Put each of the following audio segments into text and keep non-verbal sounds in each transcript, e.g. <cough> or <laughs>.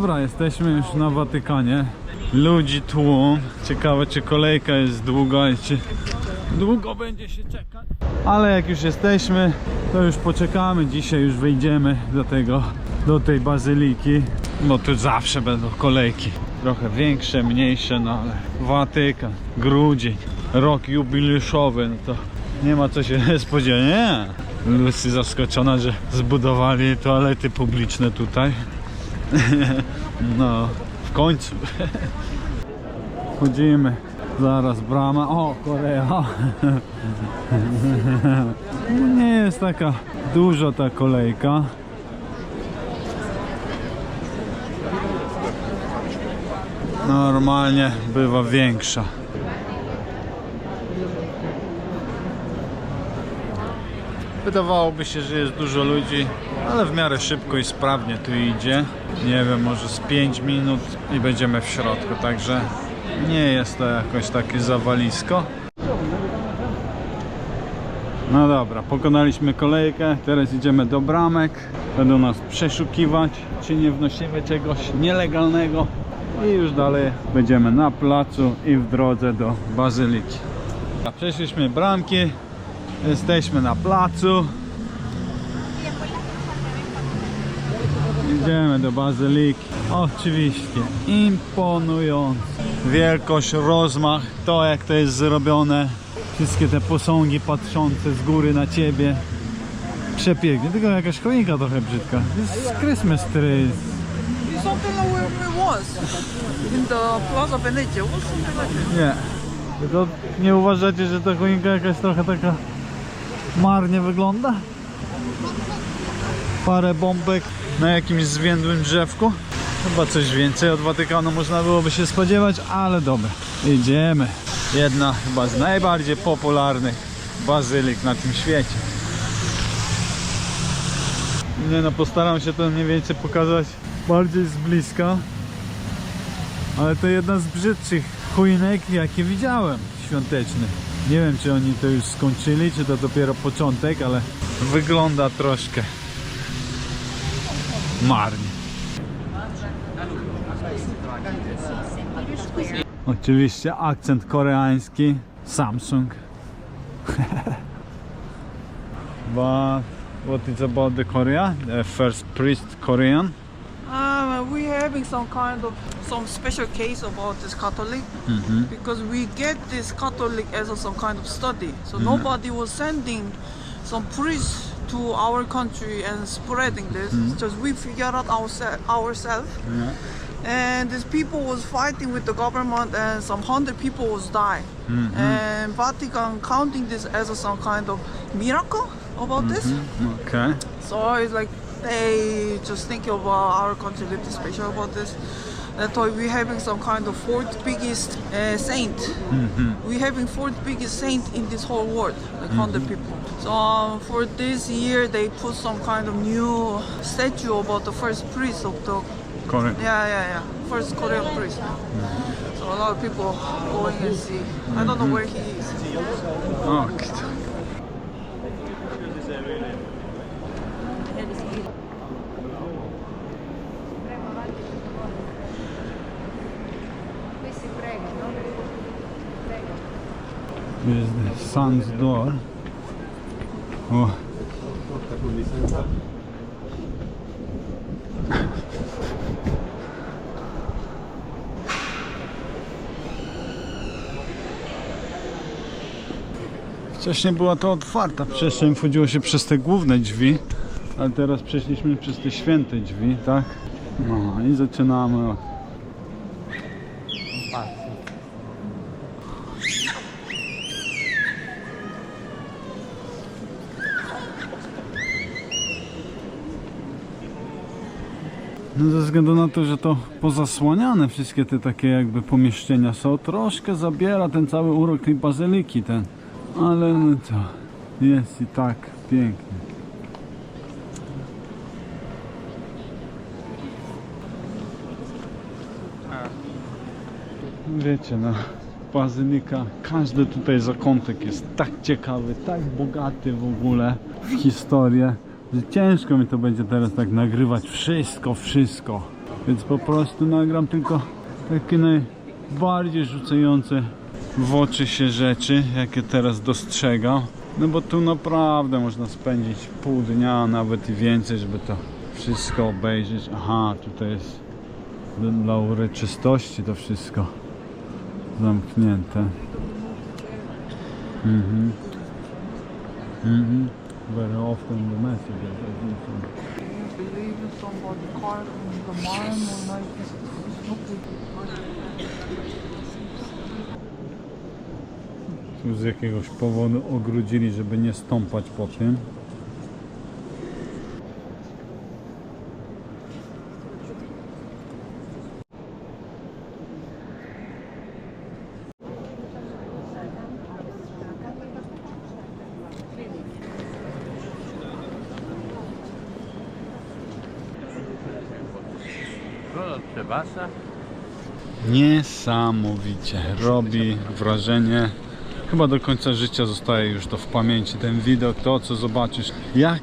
dobra, jesteśmy już na Watykanie. Ludzi tłum. Ciekawe, czy kolejka jest długa i czy długo będzie się czekać. Ale jak już jesteśmy, to już poczekamy. Dzisiaj już wejdziemy do tego, do tej bazyliki. Bo tu zawsze będą kolejki. Trochę większe, mniejsze, no ale Watykan, grudzień, rok jubileuszowy, no to nie ma co się <laughs> spodziewać. Lucy zaskoczona, że zbudowali toalety publiczne tutaj. No, w końcu. Chodzimy. Zaraz brama. O, Korea. Nie jest taka duża ta kolejka. Normalnie bywa większa. Wydawałoby się, że jest dużo ludzi, ale w miarę szybko i sprawnie tu idzie. Nie wiem, może z 5 minut i będziemy w środku, także nie jest to jakoś takie zawalisko. No dobra, pokonaliśmy kolejkę, teraz idziemy do bramek. Będą nas przeszukiwać, czy nie wnosimy czegoś nielegalnego. I już dalej będziemy na placu i w drodze do bazyliki. Przeszliśmy bramki, jesteśmy na placu. Idziemy do bazyliki. Oczywiście, imponujące. Wielkość, rozmach, to jak to jest zrobione. Wszystkie te posągi patrzące z góry na ciebie. Przepięknie, tylko jakaś choinka trochę brzydka. To jest Christmas tree. Something like it was in the Plaza Venezia. Was something like that. Nie. Tylko nie uważacie, że ta choinka jakaś trochę taka marnie wygląda? Parę bombek na jakimś zwiędłym drzewku. Chyba coś więcej od Watykanu można byłoby się spodziewać, ale dobra. Idziemy. Jedna chyba z najbardziej popularnych bazylik na tym świecie. Nie no, postaram się to mniej więcej pokazać bardziej z bliska. Ale to jedna z brzydszych choinek, jakie widziałem świątecznych. Nie wiem, czy oni to już skończyli, czy to dopiero początek, ale wygląda troszkę marnie. Oczywiście akcent koreański, Samsung. <laughs> But what is about the Korea? The first priest Korean? Having some kind of some special case about this Catholic mm-hmm. because we get this Catholic as a, some kind of study. So mm-hmm. nobody was sending some priests to our country and spreading this. Mm-hmm. Just we figured out ourse- ourselves. Yeah. and these people was fighting with the government and some hundred people was die and vatican counting this as a, some kind of miracle about this Okay. so it's like they just think about uh, our country little special about this that's why we having some kind of fourth biggest uh, saint mm-hmm. we having fourth biggest saint in this whole world like 100 mm-hmm. people so um, for this year they put some kind of new statue about the first priest of the Korean. yeah, yeah, yeah. First Korean priest. Mm-hmm. So a lot of people going and see. I don't know where he is. Ah, okay. Here's the sun's door. Oh. Wcześniej była to otwarta przestrzeń, wchodziło się przez te główne drzwi, ale teraz przeszliśmy przez te święte drzwi, tak? No i zaczynamy No ze względu na to, że to pozasłaniane wszystkie te takie jakby pomieszczenia są, troszkę zabiera ten cały urok tej bazyliki ten. Ale no co, jest i tak pięknie. Wiecie, no, bazylika, każdy tutaj zakątek jest tak ciekawy, tak bogaty w ogóle w historię, że ciężko mi to będzie teraz tak nagrywać wszystko, wszystko. Więc po prostu nagram tylko takie najbardziej rzucające w oczy się rzeczy, jakie teraz dostrzegam. No bo tu naprawdę można spędzić pół dnia, nawet i więcej, żeby to wszystko obejrzeć. Aha, tutaj jest dla- uroczystości to wszystko zamknięte. Mhm. Mhm. Very often the messages are different. believe in somebody card in the mind or like. Tu z jakiegoś powodu ogrodzili, żeby nie stąpać po tym. Przebaczam. Niesamowicie robi wrażenie. Chyba do końca życia zostaje już to w pamięci ten widok, to co zobaczysz, jak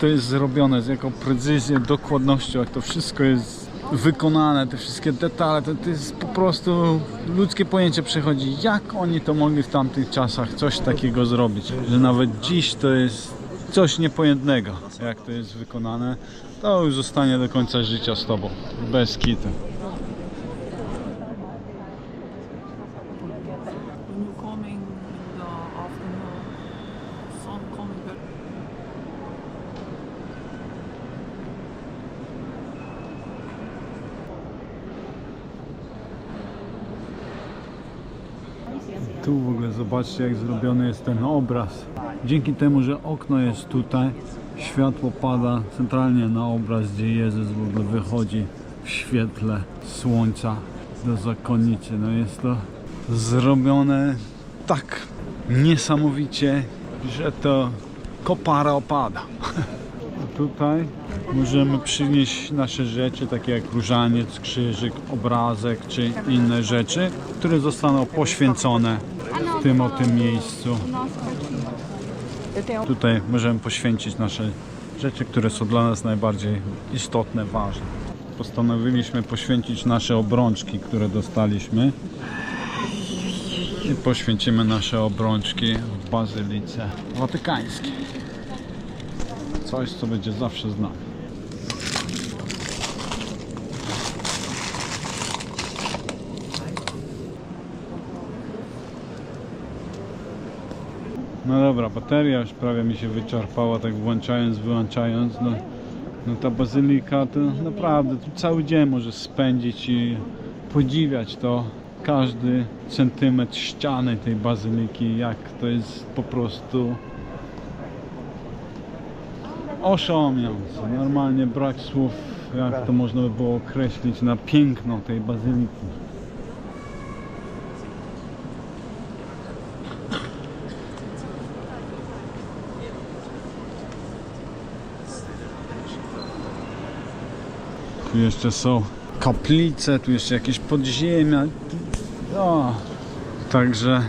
to jest zrobione, z jaką precyzją, dokładnością, jak to wszystko jest wykonane, te wszystkie detale, to, to jest po prostu ludzkie pojęcie przechodzi, jak oni to mogli w tamtych czasach coś takiego zrobić, że nawet dziś to jest coś niepojętnego, jak to jest wykonane, to już zostanie do końca życia z tobą, bez kitu. Tu w ogóle zobaczcie jak zrobiony jest ten obraz. Dzięki temu, że okno jest tutaj, światło pada centralnie na obraz, gdzie Jezus w ogóle wychodzi w świetle słońca do zakonnicy. No jest to zrobione tak niesamowicie, że to kopara opada. <laughs> Tutaj możemy przynieść nasze rzeczy, takie jak różaniec, krzyżyk, obrazek czy inne rzeczy, które zostaną poświęcone w tym o tym miejscu. Tutaj możemy poświęcić nasze rzeczy, które są dla nas najbardziej istotne, ważne. Postanowiliśmy poświęcić nasze obrączki, które dostaliśmy i poświęcimy nasze obrączki w Bazylice Watykańskiej. Coś, co będzie zawsze z nami. No dobra, bateria już prawie mi się wyczerpała, tak włączając, wyłączając. No, no ta bazylika to naprawdę tu cały dzień możesz spędzić i podziwiać to. Każdy centymetr ściany tej bazyliki, jak to jest po prostu oszołomiające. Normalnie brak słów, jak to można by było określić na piękno tej bazyliki. Tu jeszcze są kaplice, tu jeszcze jakieś podziemia. O, także,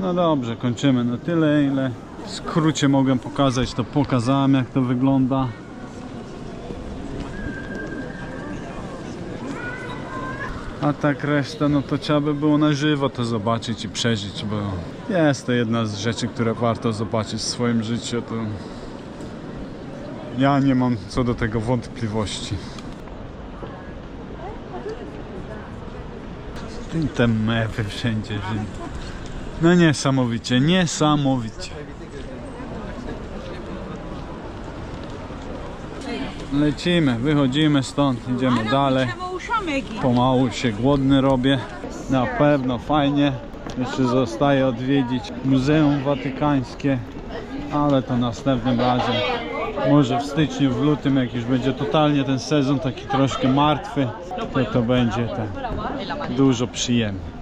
no dobrze, kończymy na tyle, ile w skrócie mogłem pokazać, to pokazałem jak to wygląda. A tak reszta, no to trzeba by było na żywo to zobaczyć i przeżyć, bo jest to jedna z rzeczy, które warto zobaczyć w swoim życiu. To ja nie mam co do tego wątpliwości. I te mewy wszędzie. No niesamowicie, niesamowicie. Lecimy, wychodzimy stąd, idziemy dalej. Pomału się głodny robię. Na pewno fajnie. Jeszcze zostaje odwiedzić Muzeum Watykańskie, ale to następnym razem. Może w styczniu, w lutym, jak już będzie totalnie ten sezon taki troszkę martwy, to to będzie ten dużo przyjemniej.